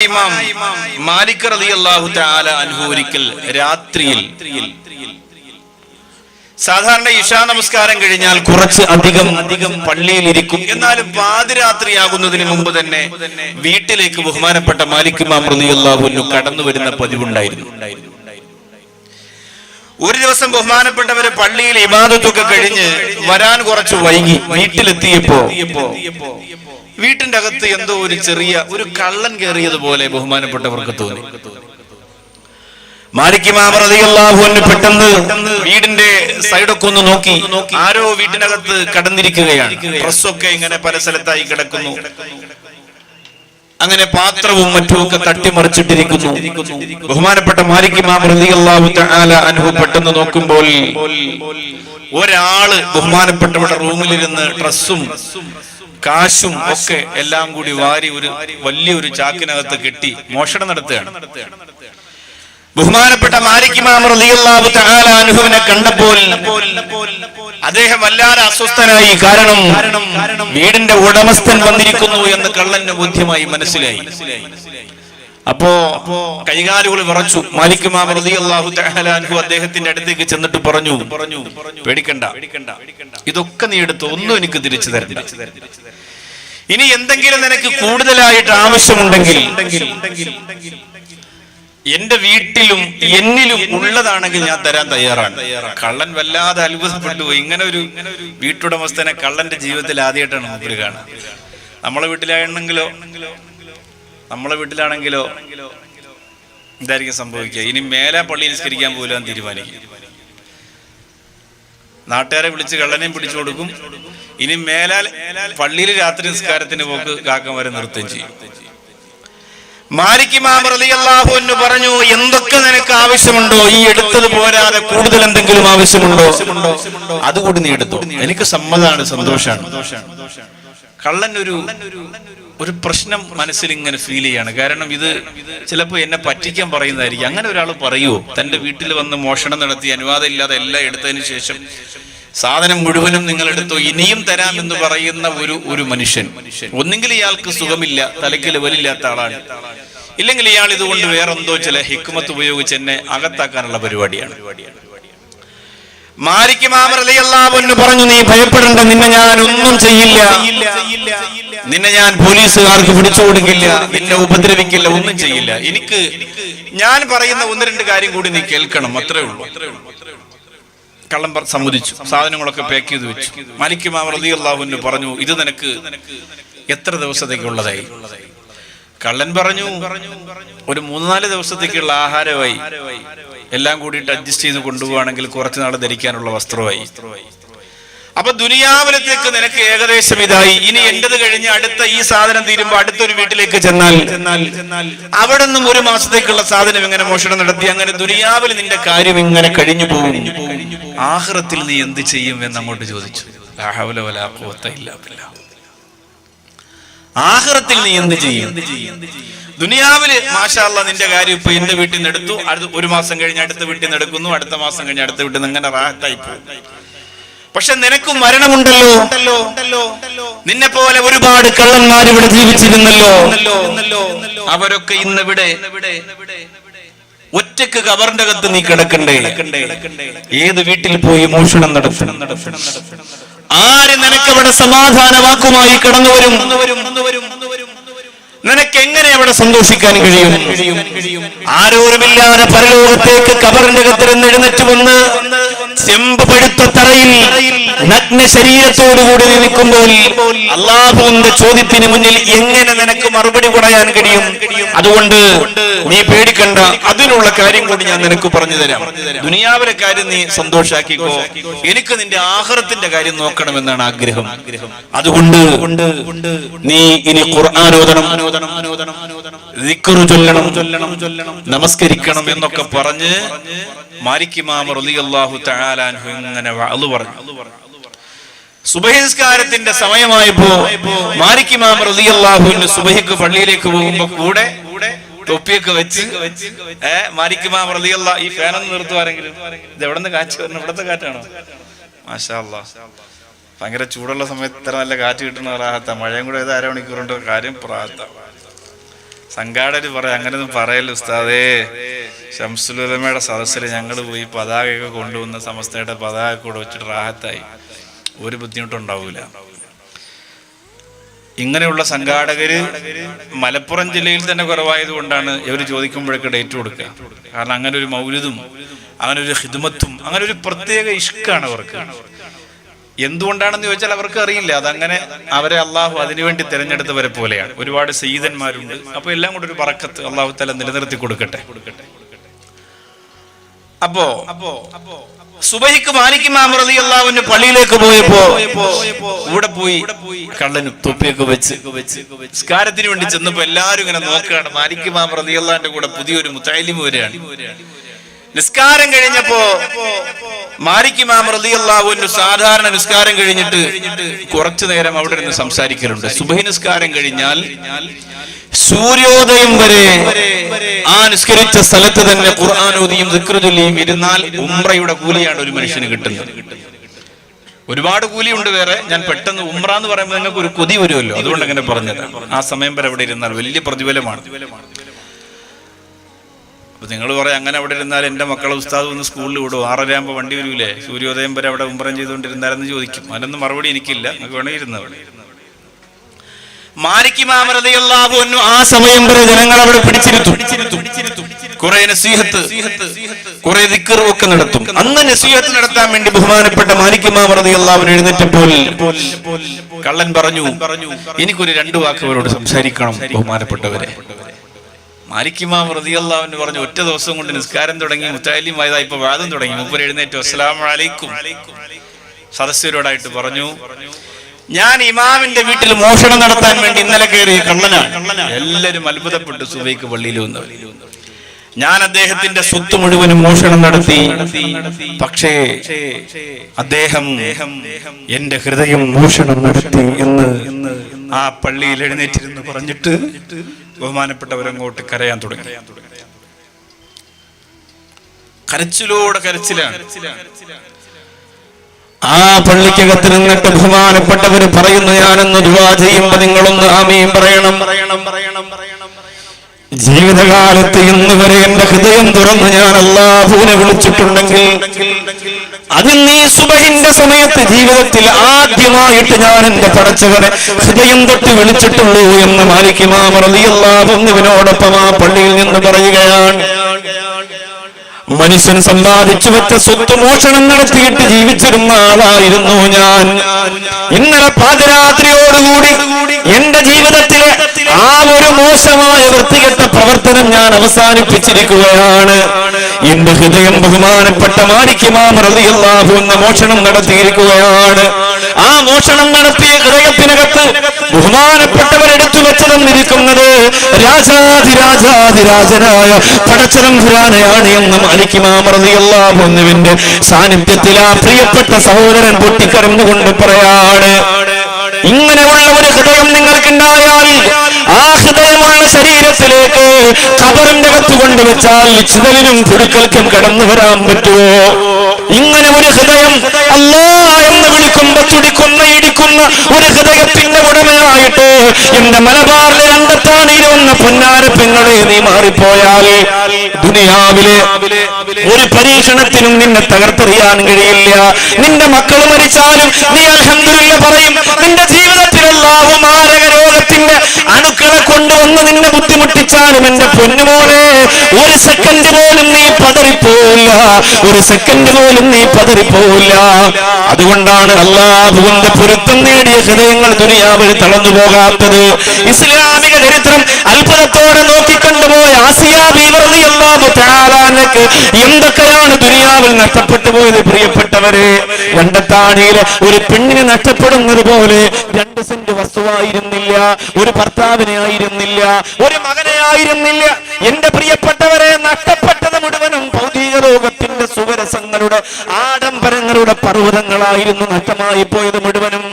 ഇമാം മാലിക് റളിയല്ലാഹു തആല അൻഹു ഒരിക്കൽ രാത്രിയിൽ സാധാരണ ഇഷാ നമസ്കാരം കഴിഞ്ഞാൽ കുറച്ച് അധികം അധികം പള്ളിയിൽ ഇരിക്കും എന്നാലും പാതിരാത്രിയാകുന്നതിന് മുമ്പ് തന്നെ വീട്ടിലേക്ക് ബഹുമാനപ്പെട്ട മാലിക് ഇമാം റളിയല്ലാഹു അൻഹു കടന്നു വരുന്ന പതിവുണ്ടായിരുന്നു. ഒരു ദിവസം ബഹുമാനപ്പെട്ടവര് പള്ളിയിൽ ഇമാദത്തൊക്കെ കഴിഞ്ഞ് വരാൻ കുറച്ച് വൈകി വീട്ടിലെത്തിയപ്പോ വീട്ടിന്റെ അകത്ത് എന്തോ ഒരു ചെറിയ ഒരു കള്ളൻ കയറിയതുപോലെ ബഹുമാനപ്പെട്ടവർക്ക് തോന്നി. പെട്ടെന്ന് വീടിന്റെ സൈഡൊക്കെ ഒന്ന് നോക്കി. ആരോ വീട്ടിനകത്ത് കടന്നിരിക്കുകയാണ്. ഡ്രസ്സൊക്കെ ഇങ്ങനെ പല സ്ഥലത്തായി കിടക്കുന്നു. അങ്ങനെ പാത്രവും മറ്റുമൊക്കെ തട്ടിമറിച്ചിട്ടിരിക്കുന്നു. ബഹുമാനപ്പെട്ട അനുഭവം പെട്ടെന്ന് നോക്കുമ്പോൾ ഒരാൾ ബഹുമാനപ്പെട്ടവരുടെ റൂമിലിരുന്ന് ഡ്രസ്സും കാശും ഒക്കെ എല്ലാം കൂടി വാരി ഒരു വലിയൊരു ചാക്കിനകത്ത് കെട്ടി മോഷണം നടത്തുകയാണ്. ബഹുമാനപ്പെട്ട മാലിക്കുമാറിയാഹുവിനെ കണ്ടപ്പോൾ അദ്ദേഹം വല്ലാതെ അസ്വസ്ഥനായി. കാരണം വീടിന്റെ ഉടമസ്ഥൻ വന്നിരിക്കുന്നു എന്ന് കള്ളന് ബോധ്യമായി മനസ്സിലായി. അപ്പോ കൈകാലുകൾ വിറച്ചു. മാലിക്കുമാറിയാഹു തഹാലാൻഹു അദ്ദേഹത്തിന്റെ അടുത്തേക്ക് ചെന്നിട്ട് പറഞ്ഞു പറഞ്ഞു പേടിക്കണ്ട. ഇതൊക്കെ നീ എടുത്ത് ഒന്നും എനിക്ക് തിരിച്ചു തരണ്ട. ഇനി എന്തെങ്കിലും നിനക്ക് കൂടുതലായിട്ട് ആവശ്യമുണ്ടെങ്കിൽ എന്റെ വീട്ടിലും എന്നിലും ഉള്ളതാണെങ്കിൽ ഞാൻ തരാൻ തയ്യാറാണ്. കള്ളൻ വല്ലാതെ അത്ഭുതപ്പെട്ടു ഇങ്ങനെ ഒരു വീട്ടുടമസ്ഥനെ കള്ളന്റെ ജീവിതത്തിൽ ആദ്യമായിട്ടാണ് മുമ്പിൽ കാണുക. നമ്മളെ വീട്ടിലാണെങ്കിലോ നമ്മളെ വീട്ടിലാണെങ്കിലോ എന്തായിരിക്കും സംഭവിക്കുക. ഇനി മേലെ പള്ളി നിസ്കരിക്കാൻ പോലും തീരുമാനിക്കും. നാട്ടുകാരെ വിളിച്ച് കള്ളനെയും പിടിച്ചു കൊടുക്കും. ഇനി മേലാൽ പള്ളിയിൽ രാത്രി നിസ്കാരത്തിന് പോക്ക് കാക്കം വരെ നിർത്തുകയും റളിയല്ലാഹു പറഞ്ഞു എന്തൊക്കെ നിനക്ക് ആവശ്യമുണ്ടോ? ഈ എടുത്തത് പോരാതെ കൂടുതൽ എന്തെങ്കിലും ആവശ്യമുണ്ടോ? അതുകൂടി നീ എടുത്തു. എനിക്ക് സമ്മതമാണ് സന്തോഷമാണ് കള്ളൻ ഒരു ഒരു പ്രശ്നം മനസ്സിൽ ഇങ്ങനെ ഫീൽ ചെയ്യാണ്. കാരണം ഇത് ചിലപ്പോൾ എന്നെ പറ്റിക്കാൻ പറയുന്നതായിരിക്കും. അങ്ങനെ ഒരാൾ പറയുമോ തന്റെ വീട്ടിൽ വന്ന് മോഷണം നടത്തി അനുവാദം ഇല്ലാതെ എല്ലാം എടുത്തതിന് ശേഷം സാധനം മുഴുവനും നിങ്ങൾ എടുത്തു ഇനിയും തരാം എന്ന് പറയുന്ന ഒരു ഒരു മനുഷ്യൻ. ഒന്നെങ്കിൽ ഇയാൾക്ക് സുഖമില്ല തലയ്ക്ക് ലെവലില്ലാത്ത ആളാണ്. ഇല്ലെങ്കിൽ ഇയാൾ ഇതുകൊണ്ട് വേറെന്തോ ചില ഹിക്മത്ത് ഉപയോഗിച്ച് എന്നെ അകത്താക്കാനുള്ള പരിപാടിയാണ്. മാരിക്ക് മാമറിയാവെന്ന് പറഞ്ഞു നീ ഭയപ്പെടേണ്ട നിന്നെ ഞാൻ ഒന്നും ചെയ്യില്ല. നിന്നെ ഞാൻ പോലീസുകാർക്ക് പിടിച്ചു കൊടുക്കില്ല നിന്നെ ഉപദ്രവിക്കില്ല ഒന്നും ചെയ്യില്ല. എനിക്ക് ഞാൻ പറയുന്ന ഒന്ന് രണ്ട് കാര്യം കൂടി നീ കേൾക്കണം അത്രേ ഉള്ളൂ അത്രേ ഉള്ളൂ. കള്ളം സമ്മതിച്ചു. സാധനങ്ങളൊക്കെ പാക്ക് ചെയ്ത് വെച്ചു. മാമറതി അള്ളാഹുവിന് പറഞ്ഞു ഇത് നിനക്ക് എത്ര ദിവസത്തേക്കുള്ളതായി കള്ളൻ പറഞ്ഞു ഒരു മൂന്ന് നാല് ദിവസത്തേക്കുള്ള ആഹാരമായി. എല്ലാം കൂടിയിട്ട് അഡ്ജസ്റ്റ് ചെയ്ത് കൊണ്ടുപോവാണെങ്കിൽ കുറച്ചുനാൾ ധരിക്കാനുള്ള വസ്ത്രമായി. അപ്പൊ ദുനിയാവലത്തേക്ക് നിനക്ക് ഏകദേശം ഇതായി. ഇനി എന്റേത് കഴിഞ്ഞ് അടുത്ത ഈ സാധനം തീരുമ്പോ അടുത്തൊരു വീട്ടിലേക്ക് ചെന്നാൽ അവിടെ നിന്നും ഒരു മാസത്തേക്കുള്ള സാധനം ഇങ്ങനെ മോഷണം നടത്തി. അങ്ങനെ ദുനിയാവിൽ നിന്റെ കാര്യം ഇങ്ങനെ കഴിഞ്ഞു പോകും ആഹ്റത്തിൽ നീ എന്ത് ചെയ്യും എന്ന് അങ്ങോട്ട് ചോദിച്ചു. ആഹ്റത്തിൽ നീ എന്ത് ചെയ്യും? ദുനിയാവിൽ മാഷാല്ല നിന്റെ കാര്യം ഇപ്പൊ എന്റെ വീട്ടിൽ നിന്ന് എടുത്തു. അടുത്ത ഒരു മാസം കഴിഞ്ഞ് അടുത്ത വീട്ടിൽ നിന്ന് എടുക്കുന്നു. അടുത്ത മാസം കഴിഞ്ഞ് അടുത്ത വീട്ടിൽ നിന്ന് ഇങ്ങനെ റാഹത്തായി പോകും പക്ഷെ നിനക്കും മരണമുണ്ടല്ലോ. നിന്നെ പോലെ ഒരുപാട് കള്ളന്മാർ ഇവിടെ ജീവിച്ചിരുന്നല്ലോ. അവരൊക്കെ ഇന്നിവിടെ ഒറ്റയ്ക്ക് കബറിന്റെ അകത്ത് നീ കിടക്കണ്ടേ? ഏത് വീട്ടിൽ പോയി മോഷണം നടത്തണം ആര് നിനക്ക് നിനക്കവിടെ സമാധാന വാക്കുമായി കടന്നു വരും. നിനക്ക് എങ്ങനെ അവിടെ സന്തോഷിക്കാൻ കഴിയും? ആരോരുമില്ലാതെ പരലോകത്തേക്ക് കബറിന്റെ കത്തിരുന്ന് എഴുന്നേറ്റ് വന്ന് ചെമ്പ് പഴുത്ത തറയിൽ നഗ്ന ശരീരത്തോടുകൂടി നിൽക്കുമ്പോൾ അള്ളാഹുവിന്റെ ചോദ്യത്തിന് മുന്നിൽ എങ്ങനെ നിനക്ക് മറുപടി പറയാൻ കഴിയും? അതുകൊണ്ട് നീ പേടിക്കണ്ട. അതിനുള്ള കാര്യം കൂടി ഞാൻ നിനക്ക് പറഞ്ഞു തരാം. ദുനിയാവിലെ കാര്യം നീ സന്തോഷാക്കിക്കോ. എനിക്ക് നിന്റെ ആഹാരത്തിന്റെ കാര്യം നോക്കണമെന്നാണ് ആഗ്രഹം. അതുകൊണ്ട് നീ ഇനി ഖുർആാനോദനം ചൊല്ലണം. ചൊല്ലണം. ചൊല്ലണം. നമസ്കരിക്കണം എന്നൊക്കെ പറഞ്ഞ് ഇങ്ങനെ സുബഹിസ്കാരത്തിന്റെ സമയമായപ്പോ മാലിക്കിമാമ റളിയല്ലാഹുവിന് സുബഹിക്ക് പള്ളിയിലേക്ക് പോകുമ്പോ കൂടെ തൊപ്പിയൊക്കെ വെച്ച് ഏ മാലിക്കിമാമ റളിയല്ലാ ഈ ഫാനൊന്ന് നിർത്തുവാരെങ്കിലും. ഇത് എവിടെ നിന്ന് കാറ്റ് വരണം? ഇവിടത്തെ കാറ്റാണോ? മാഷാ അല്ലാ ഭയങ്കര ചൂടുള്ള സമയത്ത് ഇത്ര നല്ല കാറ്റ് കിട്ടുന്ന റാഹത്ത മഴയും കൂടെ ഏത് അരമണിക്കൂറുണ്ടോ. കാര്യം പ്രാഹത്ത സംഘാടകർ പറയാം അങ്ങനെയൊന്നും പറയല്ല ഉസ്താദേ. ശംസുലമയുടെ സദസ്സിൽ ഞങ്ങൾ പോയി പതാകയൊക്കെ കൊണ്ടുവന്ന സമസ്തയുടെ പതാക കൂടെ വെച്ചിട്ട് റാഹത്തായി. ഒരു ബുദ്ധിമുട്ടുണ്ടാവൂല ഇങ്ങനെയുള്ള സംഘാടകര് മലപ്പുറം ജില്ലയിൽ തന്നെ കുറവായത് കൊണ്ടാണ് ഇവർ ചോദിക്കുമ്പോഴൊക്കെ ഡേറ്റ് കൊടുക്കുക. കാരണം അങ്ങനെ ഒരു മൗലിതും അങ്ങനെ ഒരു ഹിദ്മത്തും അങ്ങനെ ഒരു പ്രത്യേക ഇഷ്കാണ് അവർക്ക്. എന്തുകൊണ്ടാണെന്ന് ചോദിച്ചാൽ അവർക്ക് അറിയില്ല. അതങ്ങനെ അവരെ അള്ളാഹു അതിനുവേണ്ടി തിരഞ്ഞെടുത്തവരെ പോലെയാണ്. ഒരുപാട് സീതന്മാരുണ്ട്. അപ്പൊ എല്ലാം കൂടെ ഒരു പറക്കത്ത് അള്ളാഹു തല നിലനിർത്തി കൊടുക്കട്ടെ. അപ്പോ അപ്പോ അപ്പോ സുബഹിക്ക് മാലിക്കും മാമറതി അള്ളാഹുവിന്റെ പള്ളിയിലേക്ക് പോയപ്പോ ഇവിടെ പോയി കള്ളനും തൊപ്പിയൊക്കെ വെച്ച് നിസ്കാരത്തിന് വേണ്ടി ചെന്നപ്പോ എല്ലാരും ഇങ്ങനെ നോക്കുകയാണ്. മാലിക്കും മാമറതി അള്ളാഹിന്റെ കൂടെ പുതിയൊരു മുത്താലിം വരികയാണ്. നിസ്കാരം കഴിഞ്ഞപ്പോ മാലിക് മാമറലി അള്ളാഹുവിന്റെ സാധാരണ നിസ്കാരം കഴിഞ്ഞിട്ട് കുറച്ചു നേരം അവിടെ ഇരുന്ന് സംസാരിക്കലുണ്ട്. സുബഹി നിസ്കാരം കഴിഞ്ഞാൽ സൂര്യോദയം വരെ ആ നിസ്കരിച്ച സ്ഥലത്ത് തന്നെ ഖുർആാനോദിയും ദിക്റുചൊല്ലിയും ഇരുന്നാൽ ഉംറയുടെ കൂലിയാണ് ഒരു മനുഷ്യന് കിട്ടുന്നത്. ഒരുപാട് കൂലിയുണ്ട് വേറെ. ഞാൻ പെട്ടെന്ന് ഉംറ എന്ന് പറയുമ്പോൾ നിങ്ങൾക്ക് ഒരു കൊതി വരുമല്ലോ. അതുകൊണ്ട് അങ്ങനെ പറഞ്ഞത്. ആ സമയം വരെ അവിടെ ഇരുന്നാൽ വലിയ പ്രതിഫലമാണ്. അപ്പൊ നിങ്ങൾ പറയാം അങ്ങനെ അവിടെ ഇരുന്നാൽ എന്റെ മക്കളെ ഉസ്താദ് ഒന്ന് സ്കൂളിൽ വിടും. ആറര ആകുമ്പോൾ വണ്ടി വരൂലേ? സൂര്യോദയം വരെ അവിടെ ഉംറം ചെയ്തുകൊണ്ടിരുന്നാലെന്ന് ചോദിക്കും. അതിനൊന്നും മറുപടി എനിക്കില്ല. നമുക്ക് വേണമെങ്കിൽ ഇരുന്നവിടെ ആ സമയം വരെ ജനങ്ങൾ അവിടെ പിടിച്ചിരുത്തു. കുറെ നസീഹത്ത് കുറെ ദിക്കറും ഒക്കെ നടത്തും. അന്ന് നസീഹത്ത് നടത്താൻ വേണ്ടി ബഹുമാനപ്പെട്ട മാലിക് മാമറലി അള്ളാഹുവിന് എഴുന്നേറ്റപ്പോൾ കള്ളൻ പറഞ്ഞു എനിക്കൊരു രണ്ടു വാക്ക് അവരോട് സംസാരിക്കണം ബഹുമാനപ്പെട്ടവരെ. മാലിക്കിമാം റതിയല്ലാവിന് പറഞ്ഞു ഒറ്റ ദിവസം കൊണ്ട് നിസ്കാരം തുടങ്ങി മുത്താലിമായതാ ഇപ്പൊ വാദം തുടങ്ങി. മുപ്പര് എഴുന്നേറ്റു അസ്സലാമു അലൈക്കും. സദസ്യരോടായിട്ട് പറഞ്ഞു ഞാൻ ഇമാമിന്റെ വീട്ടിൽ മോഷണം നടത്താൻ വേണ്ടി ഇന്നലെ കയറിയ കണ്ണനാണ് എല്ലാരും അത്ഭുതപ്പെട്ടു സുബൈക്ക് പള്ളിയിൽ വന്നു. ഞാൻ അദ്ദേഹത്തിന്റെ സ്വത്ത് മുഴുവനും മോഷണം നടത്തി. പക്ഷേ അദ്ദേഹം എന്റെ ഹൃദയം മോഷണം നടത്തി എന്ന് ആ പള്ളിയിൽ എഴുന്നേറ്റിരുന്നു പറഞ്ഞിട്ട് ബഹുമാനപ്പെട്ടവരങ്ങോട്ട് കരയാൻ തുടങ്ങി. കരച്ചിലോടെ കരച്ചിലാണ്. ആ പള്ളിക്കകത്ത് നിന്നിട്ട് ബഹുമാനപ്പെട്ടവര് പറയുന്നു ഞാനൊന്ന് ദുവാ ചെയ്യുമ്പോ നിങ്ങളൊന്ന് ആമയും പറയണം പറയണം പറയണം പറയണം. ജീവിതകാലത്ത് ഇന്ന് വരെ എന്റെ ഹൃദയം തുറന്ന് ഞാൻ അള്ളാഹുവിനെ വിളിച്ചിട്ടുണ്ടെങ്കിൽ അതിൽ നീ സുബഹിന്റെ സമയത്ത് ജീവിതത്തിൽ ആദ്യമായിട്ട് ഞാൻ എന്റെ പടച്ചവനെ ഹൃദയം തൊട്ട് വിളിച്ചിട്ടുള്ളൂ എന്ന് മാലിക്കുമാമറിയാഹുവിനോടൊപ്പം ആ പള്ളിയിൽ നിന്ന് പറയുകയാണ്. മനുഷ്യൻ സമ്പാദിച്ചു വെച്ച സ്വത്ത് മോഷണം നടത്തിയിട്ട് ജീവിച്ചിരുന്ന ആളായിരുന്നു ഞാൻ. ഇന്നലെ പാതിരാത്രിയോടുകൂടി എന്റെ ഒരു മോശമായ വൃത്തികെട്ട പ്രവർത്തനം ഞാൻ അവസാനിപ്പിച്ചിരിക്കുകയാണ്. എന്റെ ഹൃദയം ബഹുമാനപ്പെട്ട മാലിക്കുമാമറിയാഹു എന്ന മോഷണം നടത്തിയിരിക്കുകയാണ്. ആ മോഷണം നടത്തിയ ഹൃദയത്തിനകത്ത് ബഹുമാനപ്പെട്ടവരെടുത്തു വെച്ചതെന്നിരിക്കുന്നത് രാജാതിരാജാതിരാജനായ പടച്ചതമ്പുരാനെയാണ് എന്ന് എന്നിവന്റെ സാന്നിധ്യത്തിൽ ആ പ്രിയപ്പെട്ട സഹോദരൻ പൊട്ടിക്കരന്നുകൊണ്ട് പറയാണ് ഇങ്ങനെയുള്ള ഒരു ഹൃദയം നിങ്ങൾക്കുണ്ടായാൽ കബറിന്റെ കൊണ്ടുവച്ചാൽ ചിതലിനും പുഴുക്കൾക്കും കടന്നു വരാൻ പറ്റുമോ? ഇങ്ങനെ ഒരു ഹൃദയം അല്ലാ എന്ന് വിളിക്കുമ്പോ തുടിക്കുന്ന ഇടിക്കുന്ന ഒരു ഹൃദയത്തിന്റെ ഉടമയായിട്ട് എന്റെ മലബാറിലെ രണ്ടത്താണിയിലൊന്ന പൊന്നാര പെങ്ങളെ നീ മാറിപ്പോയാൽ ദുനിയാവിലെ ഒരു പരീക്ഷണത്തിനും നിന്നെ തകർത്തെറിയാൻ കഴിയില്ല. നിന്റെ മക്കൾ മരിച്ചാലും നീ അൽഹംദുലില്ല പറയും നിന്റെ ജീവിതത്തിലെല്ലാവു കൊണ്ടുവന്ന് നിന്നെ ബുദ്ധിമുട്ടിച്ചാലും എന്റെ പൊന്നുപോലെ ഒരു സെക്കൻഡ് പോലും നീ പതറിപ്പോവില്ല. ഒരു സെക്കൻഡ് പോലും നീ പതറിപ്പോവില്ല അതുകൊണ്ടാണ് അള്ളാഹുവിന്റെ പൊരുത്തം നേടിയ ഹൃദയങ്ങൾ ദുനിയാവിൽ തളർന്നു പോകാത്തത്. ഇസ്ലാമിക ചരിത്രം അത്ഭുതത്തോടെ നോക്കിക്കണ്ടുപോയ ആസിയ ബീവർതി അള്ളാഹു താലാനക്ക് എന്തൊക്കെയാണ് ദുനിയാവിൽ നഷ്ടപ്പെട്ടു പോയത് പ്രിയപ്പെട്ടവരെ? രണ്ടത്താണിയിലെ ഒരു പെണ്ണിന് നഷ്ടപ്പെടുന്നത് പോലെ രണ്ട് സെന്റ് വസ്തുവായിരുന്നില്ല ഒരു ഭർത്താവിനെ ആയിരുന്നില്ല ഒരു മകനെ ആയിരുന്നില്ല. എന്റെ പ്രിയപ്പെട്ടവരെ നഷ്ടപ്പെട്ടത് മുഴുവനും ഭൗതിക ലോകത്തിന്റെ സുവരസങ്ങളുടെ ആഡംബരങ്ങളുടെ പർവതങ്ങളായിരുന്നു നഷ്ടമായി പോയത് മുഴുവനും.